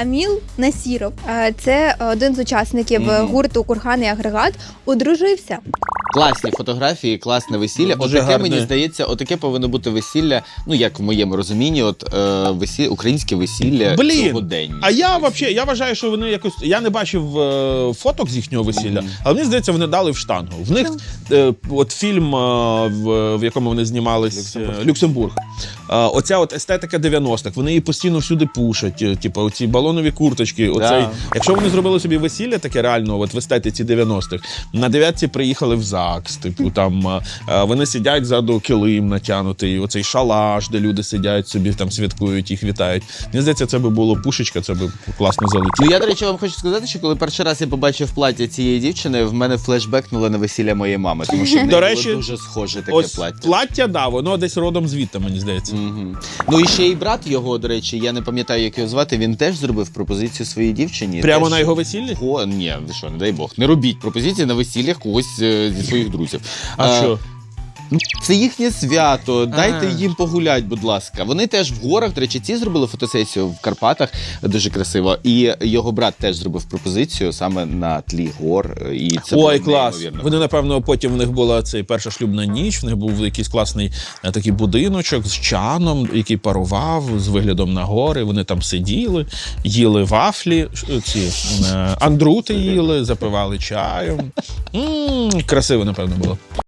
Аміл Насіров, е, це один з учасників е, Мгм. гурту Курхан і агрегат, одружився. Класні фотографії, класне весілля. Дуже Отаке, гарне. мені здається, отаке повинно бути весілля. Ну як в моєму розумінні, от е, весілля, українське весілля Блін, сьогодення. А я вообще, я вважаю, що вони якось. Я не бачив е, фоток з їхнього весілля, Мгм. але мені здається, вони дали в штангу. В них е, от фільм, е, в, в якому вони знімались Люксембург. Люксембург. Оця от естетика 90-х, вони її постійно всюди пушать. е, Типу, оці балонові курточки. Оцей, Да. Якщо вони зробили собі весілля, таке реально, от в естетиці 90-х, на дев'ятці приїхали в ЗАГС. Типу там вони сидять ззаду килим натягнутий, оцей шалаш, де люди сидять собі там святкують, їх вітають. Мені здається, це би було пушечка, це би класно залетіло. Ну я, до речі, вам хочу сказати, що коли перший раз я побачив плаття цієї дівчини, в мене флешбекнуло на весілля моєї мами, тому що в неї До було речі, дуже схоже таке Ось плаття. плаття, да, воно десь родом звідти, мені здається. Мгм. Ну і ще і брат його, до речі, я не пам'ятаю, як його звати. Він теж зробив пропозицію своїй дівчині. Прямо Теж- на його весіллі? О, ні, ви що, не дай Бог. Не робіть пропозиції на весіллях когось е, зі своїх друзів. А а що? Ну, це їхнє свято. Дайте їм погулять, будь ласка. Вони теж в горах. До речі, ці зробили фотосесію в Карпатах дуже красиво. І його брат теж зробив пропозицію саме на тлі гор. І це було Ой, клас. неймовірно. Вони, напевно, потім в них була цей перша шлюбна ніч. В них був якийсь класний е, такий будиночок з чаном, який парував з виглядом на гори. Вони там сиділи, їли вафлі, ш- ці е, андрути їли, запивали чаєм. м красиво, напевно, було.